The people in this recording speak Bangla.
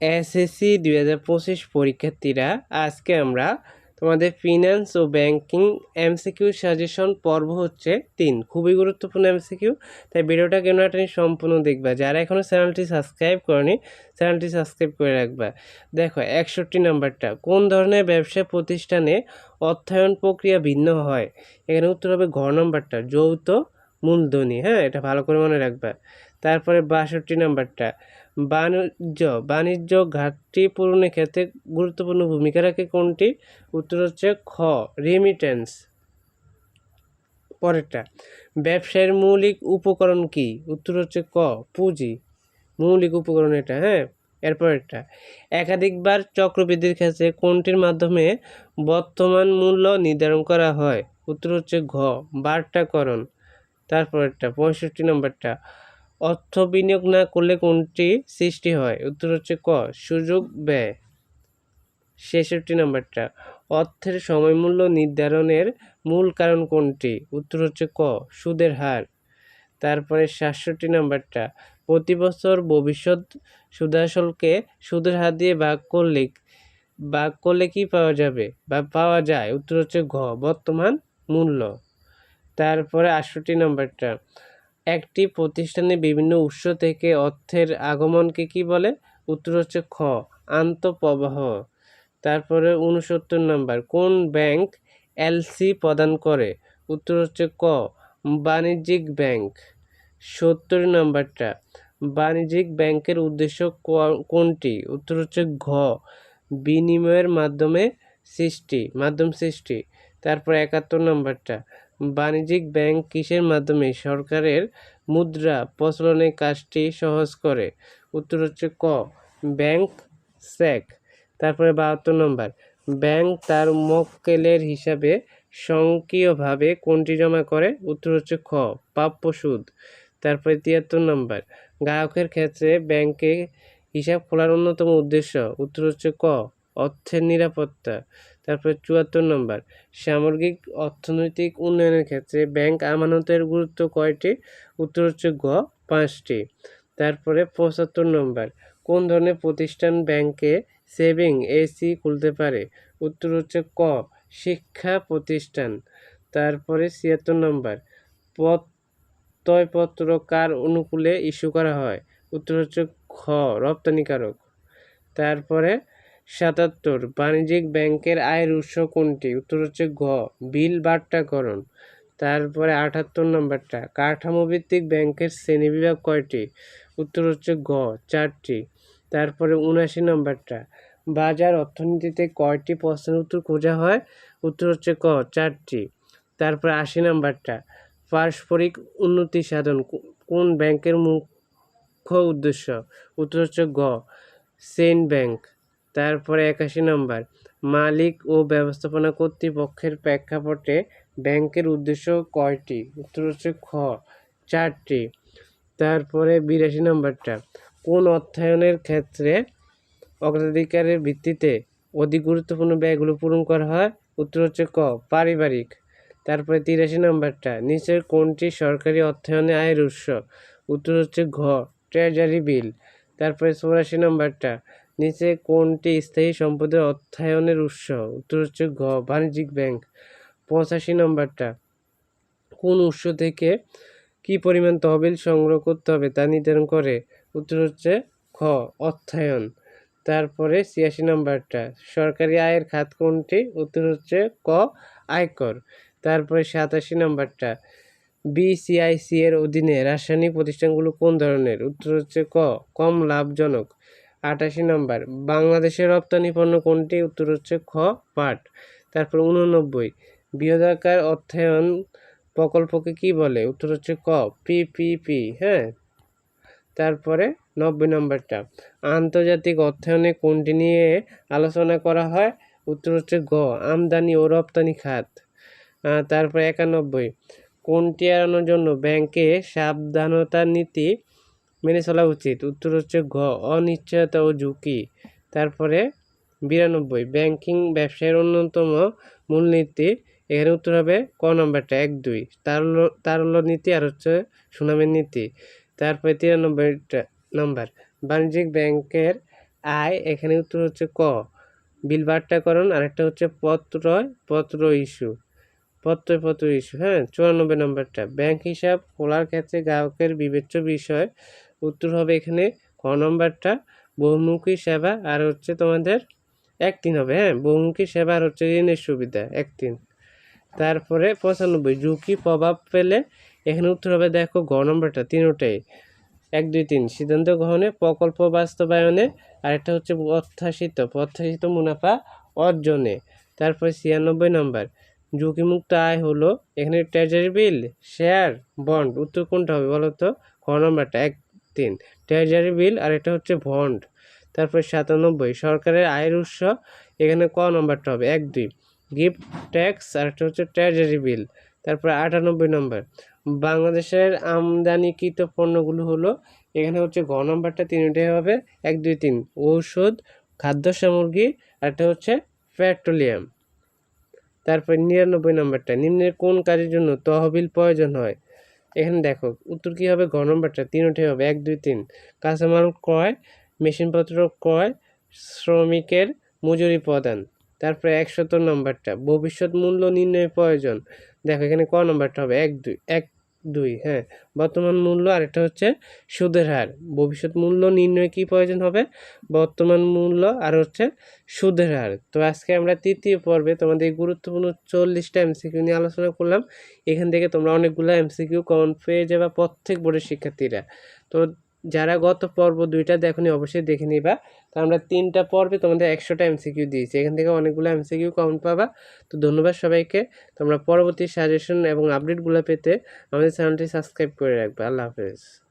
এসএসসি দুই হাজার পঁচিশ পরীক্ষার্থীরা, আজকে আমরা তোমাদের ফিনান্স ও ব্যাংকিং এমসিকিউ সাজেশন পর্ব হচ্ছে তিন। খুবই গুরুত্বপূর্ণ এমসিকিউ তাই ভিডিওটা কেন একটা সম্পূর্ণ দেখবা? যারা এখনও চ্যানেলটি সাবস্ক্রাইব করেনি চ্যানেলটি সাবস্ক্রাইব করে রাখবা। দেখো, একষট্টি নাম্বারটা, কোন ধরনের ব্যবসা প্রতিষ্ঠানে অর্থায়ন প্রক্রিয়া ভিন্ন হয়? এখানে উত্তর হবে ঘ নাম্বারটা, যৌথ মূলধনী হ্যাঁ? এটা ভালো করে মনে রাখবা। তারপরে বাষট্টি নাম্বারটা বাণিজ্য বাণিজ্য ঘাটতি পূরণের ক্ষেত্রে গুরুত্বপূর্ণ ভূমিকা রাখে কোনটি? উত্তর হচ্ছে খ রেমিটেন্স পরেরটা, ব্যবসায়ের মৌলিক উপকরণ কি? উত্তর হচ্ছে ক, পুঁজি। মৌলিক উপকরণ এটা হ্যাঁ? এরপরেরটা একাধিকবার চক্রবৃদ্ধির ক্ষেত্রে কোনটির মাধ্যমে বর্তমান মূল্য নির্ধারণ করা হয়? উত্তর হচ্ছে ঘ, বার্তাকরণ। তারপরেরটা, পঁয়ষট্টি নম্বরটা অর্থ বিনিয়োগ না করলে কোনটি সৃষ্টি হয়? উত্তর হচ্ছে ক, সুযোগ ব্যয়। ছেষট্টি নম্বরটা, অর্থের সময়মূল্য নির্ধারণের মূল কারণ কোনটি? উত্তর হচ্ছে ক, সুদের হার। তারপরে সাতষট্টি নম্বরটা, প্রতি বছর ভবিষ্যৎ সুদাসলকে সুদের হার দিয়ে ভাগ করলে ভাগ করলে কি পাওয়া যাবে? বা পাওয়া যায়? উত্তর হচ্ছে ঘ, বর্তমান মূল্য। তারপরে আটষট্টি নম্বরটা একটি প্রতিষ্ঠানে বিভিন্ন উৎস থেকে অর্থের আগমনকে কি বলে? উত্তর হচ্ছে খ, আন্তঃপ্রবাহ। তারপরে উনসত্তর নাম্বার, কোন ব্যাংক এলসি প্রদান করে? উত্তর হচ্ছে ক, বাণিজ্যিক ব্যাংক। সত্তর নাম্বারটা, বাণিজ্যিক ব্যাংকের উদ্দেশ্য কোনটি? উত্তর হচ্ছে ঘ, বিনিময়ের মাধ্যমে সৃষ্টি, মাধ্যম সৃষ্টি। তারপর একাত্তর নাম্বারটা বাণিজ্যিক ব্যাংক কিসের মাধ্যমে সরকারের মুদ্রা প্রচলনের কাজটি সহজ করে? উত্তর হচ্ছে ক, ব্যাংক স্যাক। তারপরে বাহাত্তর নম্বর, ব্যাংক তার মক্কেলের হিসাবে স্বয়ংক্রিয়ভাবে কোনটি জমা করে? উত্তর হচ্ছে খ, প্রাপ্য সুদ। তারপরে তিয়াত্তর নম্বর, গ্রাহকের ক্ষেত্রে ব্যাংকে হিসাব খোলার অন্যতম উদ্দেশ্য। উত্তর হচ্ছে ক, অর্থের নিরাপত্তা। তারপরে চুয়াত্তর নম্বর। সামগ্রিক অর্থনৈতিক উন্নয়নের ক্ষেত্রে ব্যাংক আমানতের গুরুত্ব কয়টি? উত্তর হচ্ছে গ, পাঁচটি। তারপরে পঁচাত্তর নম্বর, কোন ধরনের প্রতিষ্ঠান ব্যাংকে সেভিং এসি খুলতে পারে? উত্তর হচ্ছে ক, শিক্ষা প্রতিষ্ঠান। তারপরে ছিয়াত্তর নম্বর প্রত্যয়পত্র কার অনুকূলে ইস্যু করা হয়। উত্তর হচ্ছে খ, রপ্তানিকারক। তারপরে সাতাত্তর, বাণিজ্যিক ব্যাংকের আয়ের উৎস কোনটি? উত্তর হচ্ছে ঘ, বিল বাট্টাকরণ তারপরে আটাত্তর নম্বরটা, কাঠামোভিত্তিক ব্যাংকের শ্রেণীবিভাগ কয়টি? উত্তর হচ্ছে ঘ, চারটি। তারপরে উনআশি নম্বরটা, বাজার অর্থনীতিতে কয়টি প্রশ্নের উত্তর খোঁজা হয়? উত্তর হচ্ছে ক চারটি। তারপরে আশি নম্বরটা, পারস্পরিক উন্নতি সাধন কোন ব্যাংকের মুখ্য উদ্দেশ্য? উত্তর হচ্ছে গ সেন্ট ব্যাংক। তারপরে একাশি নম্বর, মালিক ও ব্যবস্থাপনা কর্তৃপক্ষের প্রেক্ষাপটে ব্যাংকের উদ্দেশ্য কয়টি? উত্তর হচ্ছে খ, চারটি। তারপরে বিরাশি নম্বরটা, কোন অর্থায়নের ক্ষেত্রে অগ্রাধিকারের ভিত্তিতে অধিক গুরুত্বপূর্ণ ব্যয়গুলো পূরণ করা হয়? উত্তর হচ্ছে ক, পারিবারিক। তারপরে তিরাশি নম্বরটা, নিচের কোনটি সরকারি অর্থায়নে আয়ের উৎস? উত্তর হচ্ছে ঘ, ট্রেজারি বিল। তারপরে চৌরাশি নম্বরটা নিচে কোনটি স্থায়ী সম্পদের অর্থায়নের উৎস? উত্তর হচ্ছে ঘ বাণিজ্যিক ব্যাংক। পঁচাশি নম্বরটা। কোন উৎস থেকে কি পরিমাণ তহবিল সংগ্রহ করতে হবে তা নির্ধারণ করে? উত্তর হচ্ছে খ, অর্থায়ন। তারপরে ছিয়াশি নম্বরটা। সরকারি আয়ের খাত কোনটি? উত্তর হচ্ছে ক, আয়কর। তারপরে সাতাশি নম্বরটা। বিসিআইসি এর অধীনে রাসায়নিক প্রতিষ্ঠানগুলো কোন ধরনের? উত্তর হচ্ছে ক, কম লাভজনক। আটাশি নম্বর, বাংলাদেশের রপ্তানি পণ্য কোনটি? উত্তর হচ্ছে খ, পাট। তারপর উননব্বই বৃহদাকার অর্থায়ন প্রকল্পকে কি বলে? উত্তর হচ্ছে ক পিপিপি হ্যাঁ? তারপরে নব্বই নম্বরটা, আন্তর্জাতিক অর্থায়নে কোনটি নিয়ে আলোচনা করা হয়? উত্তর হচ্ছে গ, আমদানি ও রপ্তানি খাত। তারপরে একানব্বই, কোনটি এড়ানোর জন্য ব্যাংকে সাবধানতার নীতি মেনে চলা উচিত। উত্তর হচ্ছে ঘ, অনিশ্চয়তা ও ঝুঁকি। তারপরে বিরানব্বই, ব্যাংকিং ব্যবসায়ের অন্যতম মূলনীতি। এখানে উত্তর হবে ক নম্বরটা, এক, দুই। তারল্য তারল্য নীতি আর হচ্ছে সুনামের নীতি। তারপরে তিরানব্বইটা নম্বর, বাণিজ্যিক ব্যাংকের আয়। এখানে উত্তর হচ্ছে ক, বিল বাট্টাকরণ আরেকটা হচ্ছে পত্র পত্র ইস্যু। পত্র পত্র ইস্যু হ্যাঁ? চুরানব্বই নম্বরটা, ব্যাংক হিসাব খোলার ক্ষেত্রে গ্রাহকের বিবেচ্য বিষয় উত্তর হবে এখানে ক নম্বরটা, বহুমুখী সেবা আর হচ্ছে তোমাদের এক তিন হবে হ্যাঁ? বহুমুখী সেবা আর হচ্ছে ঋণের সুবিধা এক তিন তারপরে পঁচানব্বই, ঝুঁকি প্রভাব পেলে এখানে উত্তর হবে, দেখো গ নম্বরটা, তিনোটাই। এক, দুই, তিন, সিদ্ধান্ত গ্রহণে, প্রকল্প বাস্তবায়নে, আরেকটা হচ্ছে প্রত্যাশিত প্রত্যাশিত মুনাফা অর্জনে। তারপরে ছিয়ানব্বই নম্বর, ঝুঁকিমুক্ত আয় হলো, এখানে ট্রেজারি বিল শেয়ার বন্ড উত্তর কোনটা হবে বলো তো? খ নম্বরটা, এক তিন ট্রেজারি বিল আর এটা হচ্ছে বন্ড তারপরে সাতানব্বই, সরকারের আয়ের উৎস, এখানে ক নম্বরটা হবে? এক, দুই। গিফট ট্যাক্স আর একটা হচ্ছে ট্রেজারি বিল তারপরে আটানব্বই নম্বর। বাংলাদেশের আমদানিকৃত পণ্যগুলো হলো, এখানে হচ্ছে ঘ নম্বরটা তিনটাই হবে। এক, দুই, তিন। ঔষধ, খাদ্য সামগ্রী আর একটা হচ্ছে পেট্রোলিয়াম তারপর নিরানব্বই নম্বরটা, নিম্নের কোন কাজের জন্য তহবিল প্রয়োজন হয়? এখানে দেখো, উত্তর কী হবে? ঘ নম্বরটা তিনটাই হবে, এক, দুই, তিন। কাঁচামাল ক্রয় মেশিনপত্র ক্রয় শ্রমিকের মজুরি প্রদান। তারপরে একশত নম্বরটা, ভবিষ্যৎ মূল্য নির্ণয় প্রয়োজন। দেখো, এখানে ক নম্বরটা হবে? এক, দুই, এক দুই হ্যাঁ। বর্তমান মূল্য আর এটা হচ্ছে সুদের হার। ভবিষ্যৎ মূল্য নির্ণয় কি প্রয়োজন হবে? বর্তমান মূল্য আর হচ্ছে সুদের হার। তো আজকে আমরা তৃতীয় পর্বে তোমাদের গুরুত্বপূর্ণ চল্লিশটা এমসিকিউ নিয়ে আলোচনা করলাম। এখান থেকে তোমরা অনেকগুলো এমসিকিউ কমন পেয়ে যাবে প্রত্যেক বোর্ডের শিক্ষার্থীরা। তো যারা গত পর্ব দুইটা দেখনি, অবশ্যই দেখে নিবা। তো আমরা তিনটা পর্বে তোমাদের একশোটা এমসিকিউ দিয়েছি। এখান থেকে অনেকগুলো এমসিকিউ কাউন্ট পাবা। তো ধন্যবাদ সবাইকে। তোমরা পরবর্তী সাজেশন এবং আপডেটগুলো পেতে আমাদের চ্যানেলটি সাবস্ক্রাইব করে রাখবে। আল্লাহ হাফেজ।